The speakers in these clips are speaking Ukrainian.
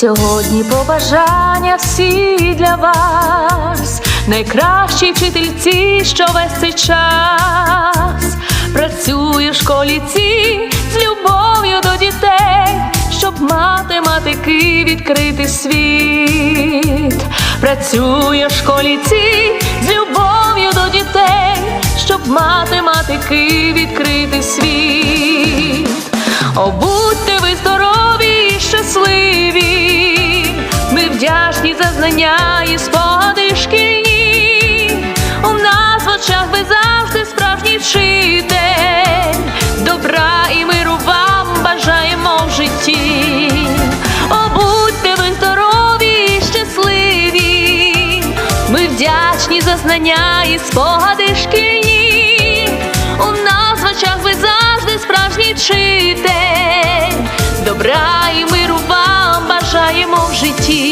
Сьогодні побажання всі для вас, найкращі вчительці, що весь цей час працює в школі ці з любов'ю до дітей, щоб математики відкрити світ. Працює в школі ці з любов'ю до дітей, щоб математики відкрити знання і спогади шкільні. У нас в очах ви завжди справжній вчитель, добра і миру вам бажаємо в житті. О, будьте ви здорові і щасливі, ми вдячні за знання і спогади шкільні. У нас в очах ви завжди справжній вчитель, добра і миру вам бажаємо в житті.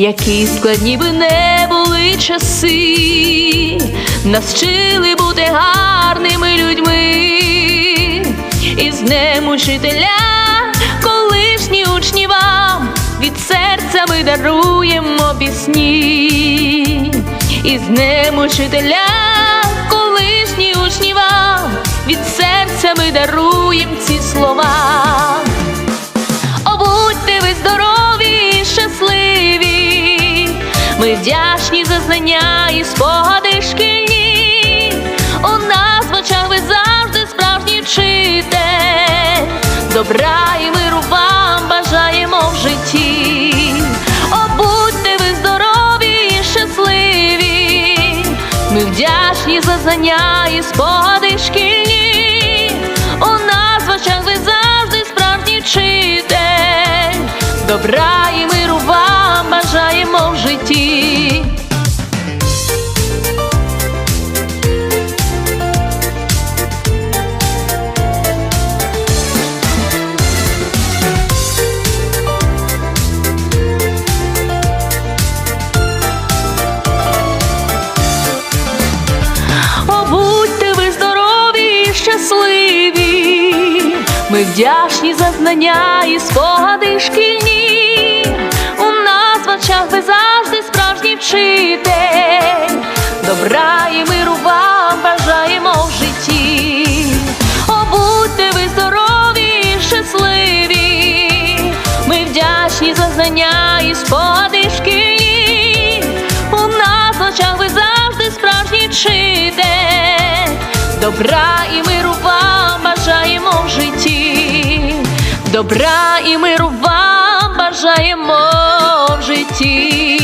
Які складні би не були часи, нас вчили бути гарними людьми, і з днем учителя, колишні учні вам від серця ми даруємо пісні, і з днем учителя, колишні учні вам від серця ми даруємо ці слова. Вдячні за знання і спогади шкільні. У нас в очах ви завжди справжній вчитель, добра і миру вам бажаємо в житті. О, будьте ви здорові і щасливі, ми вдячні за знання і спогади шкільні. Ми вдячні за знання і спогади шкільні. У нас в очах ви завжди справжній вчитель, добра і миру вам бажаємо в житті. О, будьте ви здорові і щасливі, ми вдячні за знання і спогади шкільні. У нас в очах ви завжди справжній вчитель, добра і миру добра і миру вам бажаємо в житті.